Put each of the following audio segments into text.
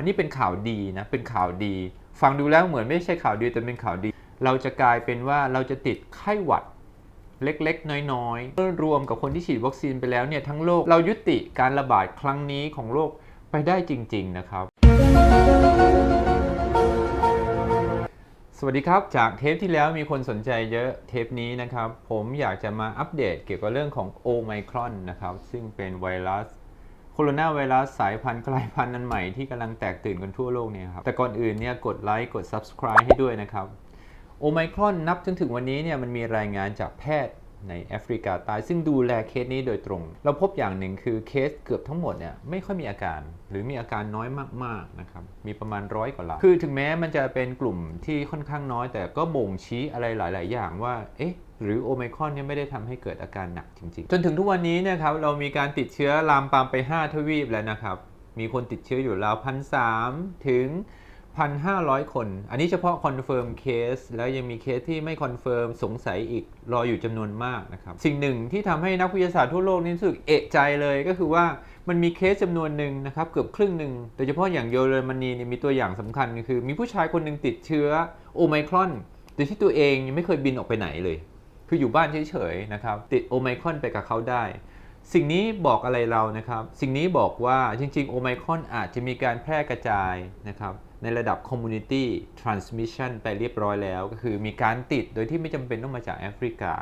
อันนี้เป็นข่าวดีนะ เป็นข่าวดี ฟังดูแล้วเหมือนไม่ใช่ข่าวดีแต่เป็นข่าวดี เราจะกลายเป็นว่าเราจะติดไข้หวัดเล็กๆ น้อยๆเมื่อรวมกับคนที่ฉีดวัคซีนไปแล้วเนี่ยทั้งโลกเรายุติการระบาดครั้งนี้ของโรคไปได้จริง ๆ นะครับ สวัสดีครับ จากเทปที่แล้วมีคนสนใจเยอะเทปนี้นะครับ ผมอยากจะมาอัปเดตเกี่ยวกับเรื่องของโอไมครอนนะครับ ซึ่งเป็นไวรัส โคโรนาไวรัสสายพันธุ์กลายพันธุ์อันใหม่ที่กำลังแตกตื่นกันทั่วโลกเนี่ยครับ แต่ก่อนอื่นเนี่ยกดไลค์กด subscribe ให้ด้วยนะครับ โอไมครอนนับจนถึงวันนี้เนี่ยมันมีรายงานจากแพทย์ ในแอฟริกาใต้ซึ่งดูแลเคสนี้โดยตรง เราพบอย่างหนึ่งคือเคสเกือบทั้งหมดเนี่ยไม่ค่อยมีอาการ หรือมีอาการน้อยมากๆนะครับมีประมาณร้อยกว่าลายคือถึงแม้มันจะเป็นกลุ่มที่ค่อนข้างน้อย แต่ก็บ่งชี้อะไรหลาย ๆ อย่างว่าเอ๊ะหรือโอไมครอนเนี่ยไม่ได้ทำให้เกิดอาการหนักจริง ๆ จนถึงทุกวันนี้นะครับเรามีการติดเชื้อลามปามไป 5 ทวีปแล้วนะครับ มีคนติดเชื้ออยู่ราวพันสถึง 1,500 คน อันนี้เฉพาะคอนเฟิร์มเคสแล้วยังมีเคสที่ไม่คอนเฟิร์มสงสัยอีกรออยู่จำนวนมากนะครับ สิ่งหนึ่งที่ทำให้นักวิทยาศาสตร์ทั่วโลกนี่รู้สึกเอะใจเลยก็คือว่ามันมีเคสจำนวนหนึ่งนะครับ เกือบครึ่งหนึ่งโดยเฉพาะอย่างเยอรมนีเนี่ยมีตัวอย่างสำคัญก็คือ มีผู้ชายคนหนึ่งติดเชื้อโอไมครอนโดยที่ตัวเองยังไม่เคยบินออกไปไหนเลย คืออยู่บ้านเฉยๆนะครับติดโอไมครอนไปกับเขาได้สิ่งนี้บอกอะไรเรานะครับ สิ่งนี้บอกว่าจริงๆ โอไมครอนอาจจะมีการแพร่กระจายนะครับ ในระดับ community transmission ไปเรียบร้อยแล้ว ก็คือมีการติดโดยที่ไม่จำเป็นต้องมาจากแอฟริกา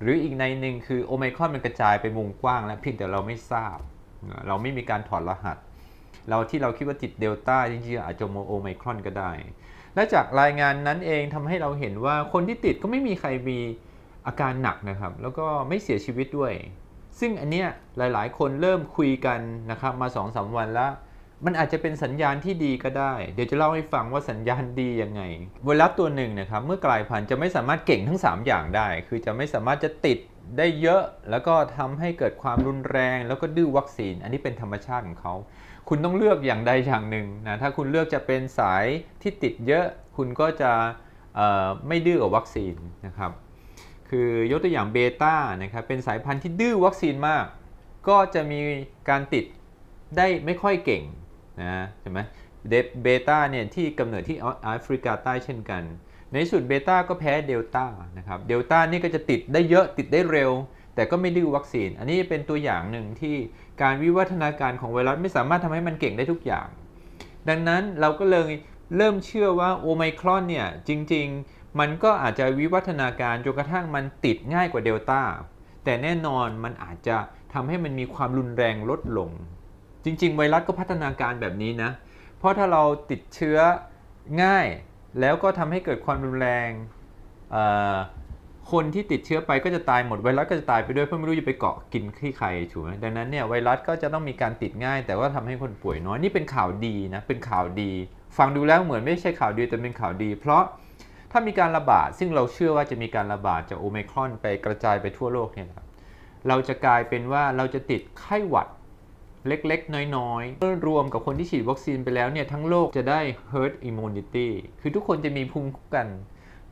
หรืออีกในหนึ่งคือโอไมครอนมันกระจายไปวงกว้างแล้วเพียงแต่เราไม่ทราบ เราไม่มีการถอดรหัส เราที่เราคิดว่าติดเดลต้าจริงๆอาจจะโอไมครอนก็ได้ และจากรายงานนั้นเองทำให้เราเห็นว่าคนที่ติดก็ไม่มีใครมีอาการหนักนะครับ แล้วก็ไม่เสียชีวิตด้วย ซึ่งอันเนี้ยหลายๆ คนเริ่มคุยกันนะครับมา2อสวันแล้ว มันอาจจะเป็นสัญญาณที่ดีก็ได้ เดี๋ยวจะเล่าให้ฟังว่าสัญญาณดียังไงไวรัสตัวหนึ่งนะครับ เมื่อกลายพันธุ์จะไม่สามารถเก่งทั้ง 3 อย่างได้ คือจะไม่สามารถจะติดได้เยอะ แล้วก็ทำให้เกิดความรุนแรง แล้วก็ดื้อวัคซีน อันนี้เป็นธรรมชาติของเขา คุณต้องเลือกอย่างใดอย่างหนึ่งนะ ถ้าคุณเลือกจะเป็นสายที่ติดเยอะ คุณก็จะไม่ดื้อกับวัคซีนนะครับ คือยกตัวอย่างเบต้านะครับ เป็นสายพันธุ์ที่ดื้อวัคซีนมาก ก็จะมีการติดได้ไม่ค่อยเก่ง นะใช่ไหมเบต้าเนี่ยที่กำเนิดที่แอฟริกาใต้เช่นกัน ในสุดเบต้าก็แพ้เดลต้านะครับเดลต้านี่ก็จะติดได้เยอะติดได้เร็ว แต่ก็ไม่ดื้อวัคซีน อันนี้เป็นตัวอย่างหนึ่งที่การวิวัฒนาการของไวรัสไม่สามารถทำให้มันเก่งได้ทุกอย่าง ดังนั้นเราก็เลยเริ่มเชื่อว่าโอไมครอนเนี่ยจริง ๆ มันก็อาจจะวิวัฒนาการจนกระทั่งมันติดง่ายกว่าเดลต้าแต่แน่นอนมันอาจจะทำให้มันมีความรุนแรงลดลง จริง ๆ ไวรัสก็พัฒนาการแบบนี้นะ เพราะถ้าเราติดเชื้อง่ายแล้วก็ทำให้เกิดความรุนแรง คนที่ติดเชื้อไปก็จะตายหมดไวรัสก็จะตายไปด้วยเพราะไม่รู้จะไปเกาะกินขี้ใครถูกไหมดังนั้นเนี่ยไวรัสก็จะต้องมีการติดง่าย แต่ว่าทำให้คนป่วยน้อยนี่เป็นข่าวดีนะเป็นข่าวดี ฟังดูแล้วเหมือนไม่ใช่ข่าวดีแต่เป็นข่าวดี เพราะถ้ามีการระบาดซึ่งเราเชื่อว่าจะมีการระบาดจากโอไมครอนไปกระจายไปทั่วโลกเนี่ยครับเราจะกลายเป็นว่าเราจะติดไข้หวัด เล็กๆ น้อยๆเมื่อรวมกับคนที่ฉีดวัคซีนไปแล้วเนี่ยทั้งโลกจะได้ herd immunity คือทุกคนจะมีภูมิคุ้มกัน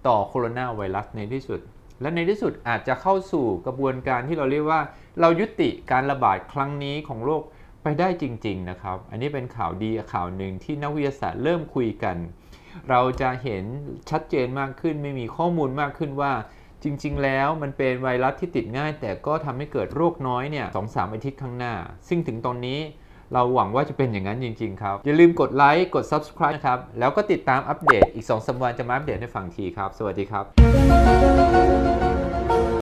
ต่อโคโรนาไวรัสในที่สุด และในที่สุดอาจจะเข้าสู่กระบวนการที่เราเรียกว่า เรายุติการระบาดครั้งนี้ของโรคไปได้จริง ๆ นะครับ อันนี้เป็นข่าวดีข่าวหนึ่งที่นักวิทยาศาสตร์เริ่มคุยกัน เราจะเห็นชัดเจนมากขึ้นไม่มีข้อมูลมากขึ้นว่า จริง ๆ แล้วมันเป็นไวรัสที่ติดง่าย แต่ก็ทำให้เกิดโรคน้อยเนี่ยสองสามอาทิตย์ข้างหน้า ซึ่งถึงตอนนี้เราหวังว่าจะเป็นอย่างนั้นจริง ๆ ครับ อย่าลืมกดไลค์กด subscribe นะครับ แล้วก็ติดตามอัปเดตอีก2สัปดาห์จะมาอัปเดตให้ฟังทีครับ สวัสดีครับ